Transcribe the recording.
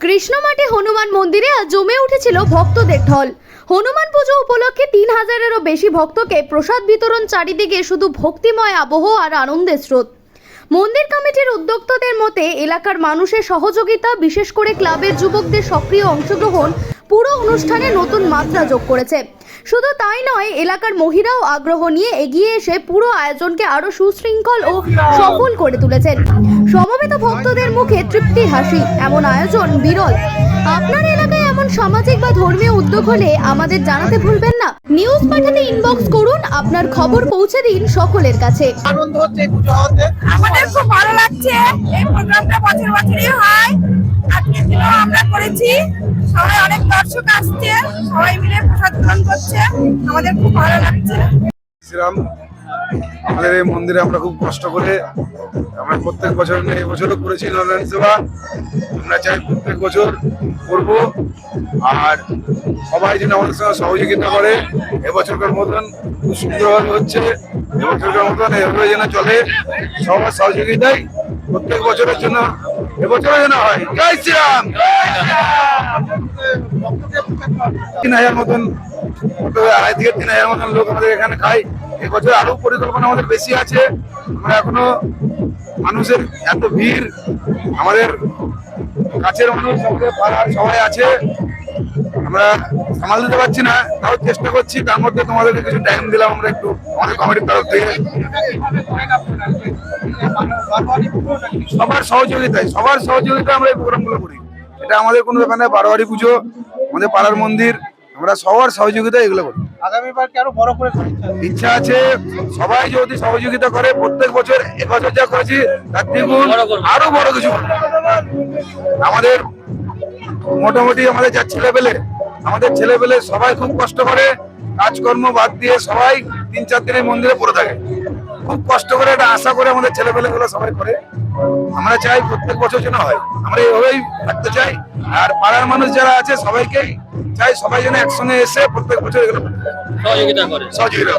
কৃষ্ণমাটি হনুমান মন্দিরে আজ জমে উঠেছিল ভক্তদের ঢল। হনুমান পুজো উপলক্ষে তিন হাজারেরও বেশি ভক্তকে প্রসাদ বিতরণ চারিদিকে শুধু ভক্তিময় আবহ আর আনন্দের স্রোত। মন্দির কমিটির উদ্যোক্তাদের মতে, এলাকার মানুষের সহযোগিতা, বিশেষ করে ক্লাবের যুবকদের সক্রিয় অংশগ্রহণ পুরো অনুষ্ঠানে নতুন মাত্রা যোগ করেছে। শুধু তাই নয় এলাকার মহিলাও আগ্রহ নিয়ে এগিয়ে এসে পুরো আয়োজনকে আরও সুশৃঙ্খল ও সফল করে তুলেছেন। সমবেত ভক্তদের মুখে তৃপ্তি হাসি এমন আয়োজন বিরল। আপনার এলাকায় এমন সামাজিক বা ধর্মীয় উদ্যোগ হলে আমাদের জানাতে ভুলবেন না। নিউজ পাঠাতে ইনবক্স করুন আপনার খবর পৌঁছে দিন সকলের কাছে। আনন্দ হচ্ছে আমাদের খুব ভালো লাগছে এই প্রোগ্রামটা বছর বছরই হয়। দিনও আমরা করেছি। সবাই অনেক দর্শক আসছে, সবাই মিলে প্রসাদ গ্রহণ করছে। আমাদের খুব ভালো লাগছে। শ্রীরাম আমাদের এই মন্দিরে আমরা খুব কষ্ট করে আমরা প্রত্যেক বছর এবছরও করেছি সেবা। আমরা চাই প্রত্যেক বছর করব। আর সবাই যেন আমাদের সঙ্গে সহযোগিতা করে। এবছরকার মতন খুব সুন্দরভাবে হচ্ছে। এবছরকার মতন এভাবে যেন চলে। সবার সহযোগিতায় প্রত্যেক বছরের জন্য হয় তিন হাজার মতন আড়াই থেকে তিন হাজার মতন লোক আমাদের এখানে খায় এবছর আমাদের বেশি আছে আমরা এখনও মানুষের এত ভিড় আমাদের কাছের মানুষ পাড়ার সবাই আছে আমরা সামাল দিতে পারছি না তাও চেষ্টা করছি তার মধ্যে তোমাদেরকে কিছু টাইম দিলাম আমরা একটু আমাদের কমিটির তরফ থেকে। সবার সহযোগিতায় সবার সহযোগিতায় আমরা এই প্রোগ্রামগুলো করি। এটা আমাদের কোনো ব্যাপার না বারোয়ারি পুজো আমাদের পাড়ার মন্দির আমরা সবার সহযোগিতায় এগুলো করি। আগামীবার কি আরও বড় করে ইচ্ছা আছে? সবাই যদি সহযোগিতা করে প্রত্যেক বছর এবছর যা করেছি তার দ্বিগুণ আরও বড় কিছু আমাদের মোটামুটি আমাদের যা ছেলে পেলে আমাদের ছেলে পেলে সবাই খুব কষ্ট করে কাজকর্ম বাদ দিয়ে সবাই তিন চার দিনের মন্দিরে পড়ে থাকে। খুব কষ্ট করে এটা আশা করে আমাদের ছেলে পেলে গুলো সবাই করে। আমরা চাই প্রত্যেক বছর যেন হয়। আমরা এইভাবেই থাকতে চাই। আর পাড়ার মানুষ যারা আছে সবাইকেই চাই সবাই যেন একসঙ্গে এসে প্রত্যেক বছর এগুলো সহযোগিতা করে। সহযোগিতা।